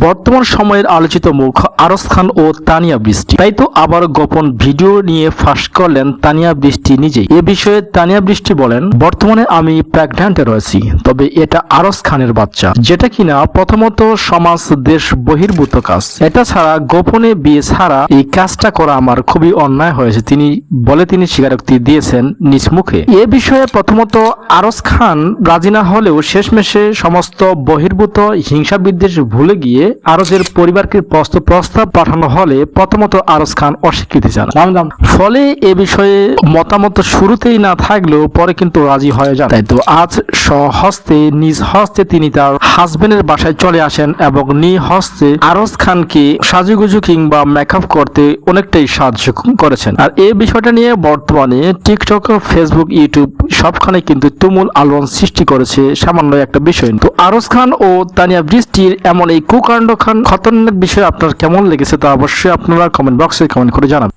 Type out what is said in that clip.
বর্তমান সময়ের আলোচিত মুখ। আরস খান ও তানিয়া বৃষ্টি। তাই তো আবার গোপন ভিডিও নিয়ে ফাঁস করলেন তানিয়া বৃষ্টি নিজেই। এ বিষয়ে তানিয়া বৃষ্টি বলেন, বর্তমানে আমি প্রেগন্যান্টে রয়েছি, তবে এটা আরস খানের বাচ্চা, যেটা কিনা প্রথমত সমাজ দেশ বহির্ভূত কাজ। এটা ছাড়া গোপনে বিয়ে ছাড়া এই কাজটা করা আমার খুবই অন্যায় হয়েছে। তিনি বলে তিনি স্বীকারোক্তি দিয়েছেন নিজ মুখে। এ বিষয়ে প্রথমত আরস খান রাজি না হলেও শেষমেশে সমস্ত বহির্ভূত হিংসা বিদ্বেষ ভুলে গিয়ে আরজের পরিবারকে প্রস্ত- প্রস্তাব পাঠানো হলে প্রথমত আরজ খান অস্বীকৃতি জানান। ফলে এ বিষয়ে মতামত শুরুতেই না থাকলেও পরে কিন্তু রাজি হয়ে যান। তাই তো আজ সহস্তে নিজ হস্তে তিনি তার হাজবেন্ডের বাসায় চলে আসেন এবং নি হস্তে আরজ খানকে সাজুগুজু কিংবা মেকআপ করতে অনেকটাই সাহায্য করেছেন। আর এই বিষয়টা নিয়ে বর্তমানে টিকটক ফেসবুক ইউটিউব সবখানে কিন্তু তুমুল আলোড়ন সৃষ্টি করেছে সামান্য একটা বিষয়। তো আরজ খান ও তানিয়া বৃষ্টির এমন এই কুকাণ্ড খান খতরনাক বিষয় আপনার কেমন লেগেছে তা অবশ্যই আপনারা কমেন্ট বক্সে কমেন্ট করে জানান